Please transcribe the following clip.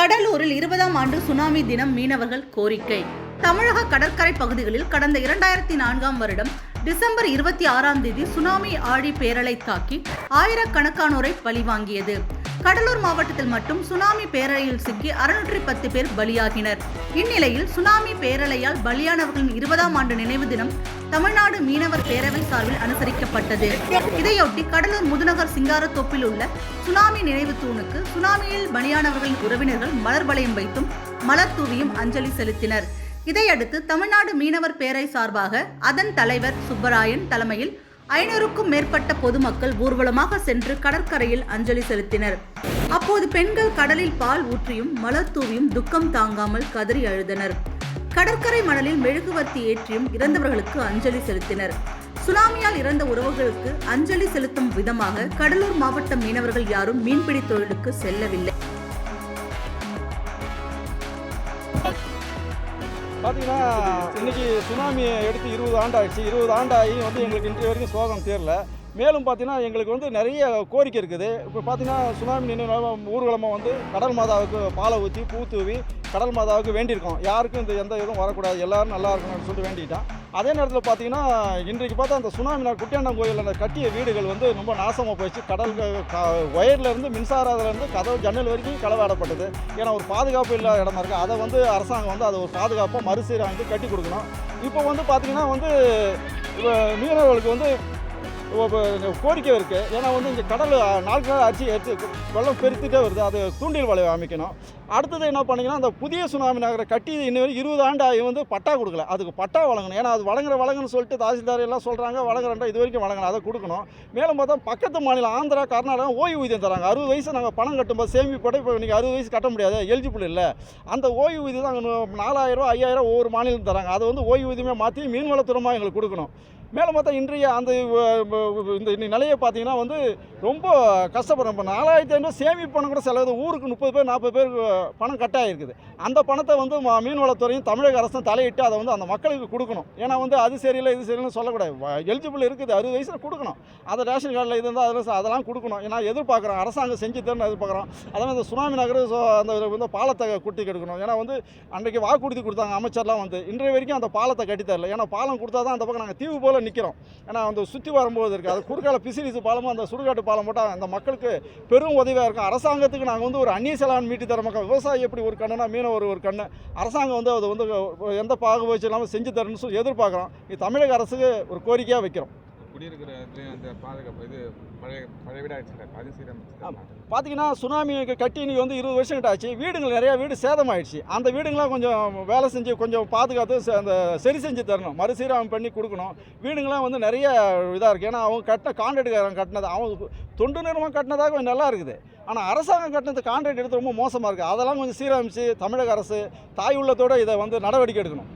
கடலூரில் இருபதாம் ஆண்டு சுனாமி தினம் மீனவர்கள் கோரிக்கை. தமிழக கடற்கரை பகுதிகளில் கடந்த இரண்டாயிரத்தி நான்காம் வருடம் டிசம்பர் இருபத்தி ஆறாம் தேதி சுனாமி ஆழி பேரலை தாக்கி ஆயிரக்கணக்கானோரை பழிவாங்கியது. கடலூர் மாவட்டத்தில் மட்டும் சுனாமி பேரலையில் சிக்கி அறுநூற்றி பத்து பேர் பலியாகினர். இந்நிலையில் சுனாமி பேரலையால் பலியானவர்களின் இருபதாம் ஆண்டு நினைவு தினம் தமிழ்நாடு மீனவர் பேரவை சார்பில் அனுசரிக்கப்பட்டது. இதையொட்டி கடலூர் முதுநகர் சிங்காரத்தோப்பில் உள்ள சுனாமி நினைவு தூணுக்கு சுனாமியில் பலியானவர்களின் உறவினர்கள் மலர் வளையம் வைத்தும் மலர் தூவியும் அஞ்சலி செலுத்தினர். இதையடுத்து தமிழ்நாடு மீனவர் பேரை சார்பாக அதன் தலைவர் சுப்பராயன் தலைமையில் ஐநூறுக்கும் மேற்பட்ட பொதுமக்கள் ஊர்வலமாக சென்று கடற்கரையில் அஞ்சலி செலுத்தினர். அப்போது பெண்கள் கடலில் பால் ஊற்றியும் மலர் தூவியும் துக்கம் தாங்காமல் கதறி அழுதனர். கடற்கரை மணலில் மெழுகுவர்த்தி ஏற்றியும் இறந்தவர்களுக்கு அஞ்சலி செலுத்தினர். சுனாமியால் இறந்த உறவுகளுக்கு அஞ்சலி செலுத்தும் விதமாக கடலூர் மாவட்ட மீனவர்கள் யாரும் மீன்பிடி தொழிலுக்கு செல்லவில்லை. பார்த்தீங்கன்னா இன்னைக்கு சுனாமியை எடுத்து இருபது ஆண்டு ஆயிடுச்சு இருபது ஆண்டு ஆகி வந்து எங்களுக்கு இன்றைய வரைக்கும் சோகம் தீரல. மேலும் பார்த்தீங்கன்னா எங்களுக்கு வந்து நிறைய கோரிக்கை இருக்குது. இப்போ பார்த்தீங்கன்னா சுனாமி நின்று ஊர்வலமாக வந்து கடல் மாதாவுக்கு பாலை ஊற்றி பூ தூவி கடல் மாதாவுக்கு வேண்டியிருக்கோம். யாருக்கும் இந்த எந்த இதுவும் வரக்கூடாது. எல்லோரும் நல்லா இருக்கணும்னு சொல்லிட்டு வேண்டிட்டான் அதே நேரத்தில் பார்த்தீங்கன்னா இன்றைக்கு பார்த்தா அந்த சுனாமி நாள் குட்டியாண்டம் கோயிலில் அந்த கட்டிய வீடுகள் வந்து ரொம்ப நாசமாக போயிடுச்சு. கடல் ஒயர்லேருந்து மின்சாரத்துலேருந்து கதவு ஜன்னல் வரைக்கும் களவாடப்பட்டது. ஏன்னா ஒரு பாதுகாப்பு இல்லாத இடமா இருக்குது அதை வந்து அரசாங்கம் வந்து அதை ஒரு பாதுகாப்பாக மறுசீரமைத்து கட்டி கொடுக்கணும். இப்போ வந்து பார்த்திங்கன்னா வந்து மீனவர்களுக்கு வந்து கோரிக்கை இருக்குது ஏன்னா வந்து இங்கே கடல் நாட்கள் அரிசி எடுத்து வெள்ளம் பெருத்துட்டே வருது. அது தூண்டில் வலை அமைக்கணும். அடுத்தது என்ன பண்ணிங்கன்னா அந்த புதிய சுனாமி நகரை கட்டி இன்னும் வரைக்கும் இருபது ஆண்டு ஆகி வந்து பட்டா கொடுக்கல. அதுக்கு பட்டா வழங்கணும். ஏன்னா அது வழங்குற வழங்குன்னு சொல்லிட்டு தாசில்தார் எல்லாம் சொல்கிறாங்க வழங்குறேன்டா இது வரைக்கும் வழங்கணும் அதை கொடுக்கணும். மேலும் பார்த்தா பக்கத்து மாநிலம் ஆந்திரா கர்நாடகா ஓய்வூதியம் தராங்க. அறுபது வயசு நாங்கள் பணம் கட்டும்போது சேமிப்பு போட்டு இப்போ நீங்கள் அறுபது வயசு கட்ட முடியாது. எலிஜிபிள் இல்லை. அந்த ஓய்வூதியம் தான் அங்கே நாலாயிரம் ஐயாயிரம் ஒவ்வொரு மாநிலம் தராங்க. அதை வந்து ஓய்வூதியமே மாற்றி மீன்வளத்துறமாக எங்களுக்கு கொடுக்கணும். மேலே பார்த்தா இன்றைய அந்த இந்த நிலையை பார்த்தீங்கன்னா வந்து ரொம்ப கஷ்டப்படுறோம். இப்போ நாலாயிரத்தி ஐநூறு சேமிப்பு பணம் கூட செலவு. ஊருக்கு முப்பது பேர் நாற்பது பேர் பணம் கட்டாயிருக்குது. அந்த பணத்தை வந்து மீன்வளத்துறையும் தமிழக அரசும் தலையிட்டு அதை வந்து அந்த மக்களுக்கு கொடுக்கணும். ஏன்னா வந்து அது சரியில்லை இது சரியில்லைன்னு சொல்லக்கூடாது. எலிஜிபிள் இருக்குது அறுபது வயசில் கொடுக்கணும். அதை ரேஷன் கார்டில் இது இருந்தால் அதில் அதெல்லாம் கொடுக்கணும். ஏன்னா எதிர்பார்க்குறோம் அரசாங்கம் செஞ்சு தரணும் எதிர்பார்க்குறோம். அதே இந்த சுனாமி நகர் அந்த வந்து பாலத்தை குட்டி கெடுக்கணும். ஏன்னா வந்து அன்றைக்கு வாக்குறுதி கொடுத்தாங்க அமைச்சர்லாம் வந்து. இன்றைய வரைக்கும் அந்த பாலத்தை கட்டி ஏன்னா பாலம் கொடுத்தா தான் அந்த பக்கம் நாங்கள் தீவு போல் நிற்கிறோம். ஏன்னா அந்த சுற்றி வரும்போது இருக்குது அது குறுக்கால பிசிலிஸ் பாலமும் அந்த சுடுகாட்டு பாலம் போட்டால் அந்த மக்களுக்கு பெரும் உதவியாக இருக்கும். அரசாங்கத்துக்கு நாங்கள் வந்து ஒரு அந்நிய செலான் மீட்டி தர மக்கள். விவசாயி எப்படி ஒரு கண்ணுனா மீனவர் ஒரு கண்ணு. அரசாங்கம் வந்து அது வந்து எந்த பாகுபாய்ச்சி இல்லாமல் செஞ்சு தரணும்னு சொல்லி எதிர்பார்க்குறோம். இது தமிழக அரசுக்கு ஒரு கோரிக்கையாக வைக்கிறோம். குடியிருக்கிற அந்த பாதுகாப்பு இது பழைய பழைய வீடு ஆயிடுச்சு அது சீரமைச்சு பார்த்தீங்கன்னா சுனாமி கட்டி இன்னைக்கு வந்து இருபது வருஷம் கிட்ட ஆச்சு. வீடுகள் நிறையா வீடு சேதமாயிடுச்சு. அந்த வீடுங்களாம் கொஞ்சம் வேலை செஞ்சு கொஞ்சம் பாதுகாத்து அந்த சரி செஞ்சு தரணும். மறுசீரமைப்பு பண்ணி கொடுக்கணும். வீடுங்களாம் வந்து நிறைய இதாக இருக்குது ஏன்னா அவங்க கட்டின கான்ட்ராக்டுக்காரன் கட்டினது அவங்க தொண்டு நிறுவனம் கட்டினதாக கொஞ்சம் நல்லா இருக்குது. ஆனால் அரசாங்கம் கட்டினது கான்ட்ராக்ட் எடுத்து ரொம்ப மோசமாக இருக்குது அதெல்லாம் கொஞ்சம் சீரமைச்சு தமிழக அரசு தாய் உள்ளத்தோட இதை வந்து நடவடிக்கை எடுக்கணும்.